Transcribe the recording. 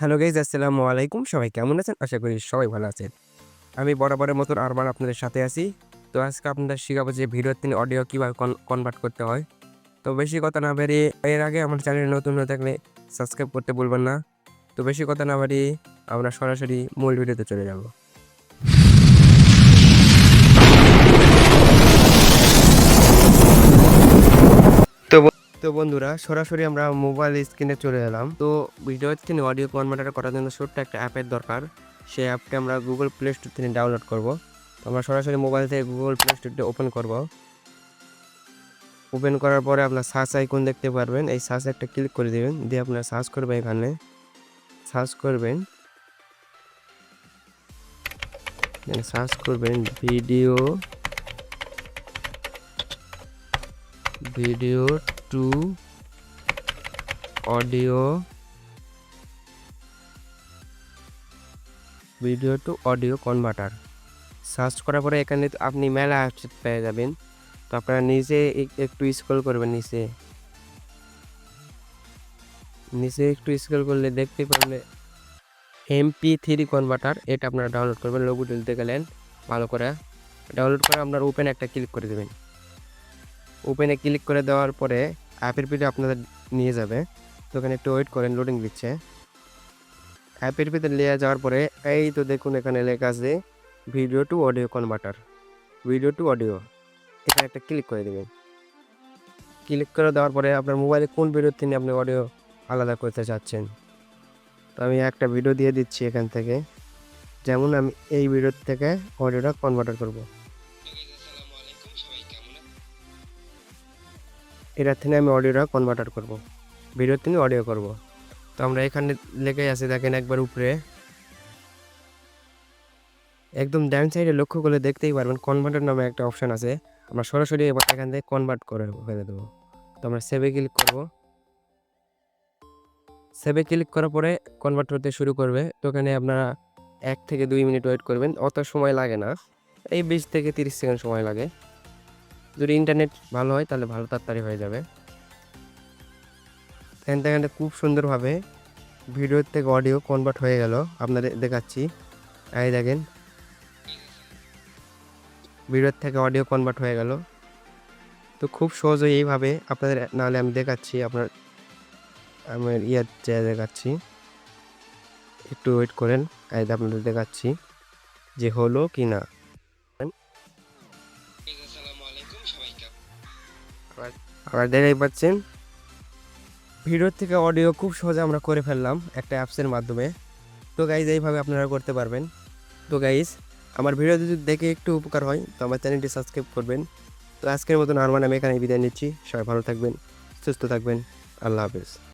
Hello guys আসসালামু আলাইকুম। সবাই কেমন আছেন? আশা করি সবাই ভালো আছেন। আমি বরাবরের মতন আরবার আপনাদের সাথে আছি। তো আজকে আপনাদের শিখাবো যে ভিডিওর তিনি অডিও কীভাবে কনভার্ট করতে হয়। তো বেশি কথা না বেরিয়ে এর আগে আমার চ্যানেল নতুন হয়ে থাকলে সাবস্ক্রাইব করতে ভুলবেন না। তো বেশি কথা না বাড়িয়ে আমরা সরাসরি মূল ভিডিওতে চলে যাব। তো বন্ধুরা, সরাসরি আমরা মোবাইল স্ক্রিনে চলে এলাম। তো ভিডিও স্ক্রিনে অডিও কনভার্টার করার জন্য ছোট্ট একটা অ্যাপের দরকার। সেই অ্যাপটা আমরা গুগল প্লে স্টোর থেকে ডাউনলোড করব। তো আমরা সরাসরি মোবাইল থেকে গুগল প্লে স্টোরটা ওপেন করব। ওপেন করার পরে আপনার সার্চ আইকন দেখতে পারবেন। এই সার্চ একটা ক্লিক করে দেবেন। দিয়ে আপনার সার্চ করবে এখানে। সার্চ করবেন। সার্চ করবেন video video to audio video to audio converter. Search করার পরে এখানে আপনি মেলা অ্যাপস পেয়ে যাবেন। তো আপনারা নিজে একটু স্ক্রল করবেন নিচে। নিচে একটু স্ক্রল করলে দেখতে পারলে এমপি থ্রি কনভার্টার, এটা আপনারা ডাউনলোড করবেন লোগো তুলতে গেলেন, ভালো করে। ডাউনলোড করে আপনার ওপেন একটা ক্লিক করে দেবেন। ওপেনে ক্লিক করে দেওয়ার পরে অ্যাপের ভিতরে আপনাদের নিয়ে যাবে। তো ওখানে একটু ওয়েট করেন লোডিং দিচ্ছে। অ্যাপের ভিতরে নিয়ে যাওয়ার পরে, এই তো দেখুন এখানে লেখা আছে video to audio converter video to audio এখানে একটা ক্লিক করে দেবেন। ক্লিক করে দেওয়ার পরে আপনার মোবাইলে কোন ভিডিও থেকে আপনি অডিও আলাদা করতে চাচ্ছেন। তো আমি একটা ভিডিও দিয়ে দিচ্ছি এখান থেকে। যেমন আমি এই ভিডিও থেকে অডিওটা কনভার্টার করব। এটার থেকে আমি অডিওটা কনভার্টার করব। ভিডিওর থেকে অডিও করব। তো আমরা এখানে লেগে আছে, দেখেন একবার উপরে। একদম ডান সাইডে লক্ষ্য করলে দেখতেই পারবেন কনভার্টার নামে একটা অপশন আছে। আমরা সরাসরি এবার এখান থেকে কনভার্ট করে ফেলে দেবো। তো আমরা সেভে ক্লিক করব। সেভে ক্লিক করার পরে কনভার্ট করতে শুরু করবে। তো ওখানে আপনারা এক থেকে দুই মিনিট ওয়েট করবেন, অত সময় লাগে না। এই বিশ থেকে তিরিশ সেকেন্ড সময় লাগে। যদি ইন্টারনেট ভালো হয়, তাহলে ভালো তাড়াতাড়ি হয়ে যাবে। এখান থেকে খুব সুন্দরভাবে ভিডিও থেকে অডিও কনভার্ট হয়ে গেল। আপনাদের দেখাচ্ছি। এই দেখেন। ভিডিওর থেকে অডিও কনভার্ট হয়ে গেল। তো খুব সহজে এইভাবে আপনাদের নাহলে আমি দেখাচ্ছি, আপনার আমার ইয়ার চেয়ে দেখাচ্ছি। একটু ওয়েট করেন। এই আপনাদের দেখাচ্ছি যে হলো কি না আবার দেখাই পাচ্ছেন। ভিডিওর থেকে অডিও খুব সহজে আমরা করে ফেললাম একটা অ্যাপসের মাধ্যমে। তো গাইজ এইভাবে আপনারা করতে পারবেন। তো গাইজ আমার ভিডিও যদি দেখে একটু উপকার হয়, তো আমার চ্যানেলটি সাবস্ক্রাইব করবেন। তো আজকের মতন আরমান আমি এখানে বিদায় নিচ্ছি। সবাই ভালো থাকবেন, সুস্থ থাকবেন। আল্লাহ হাফেজ।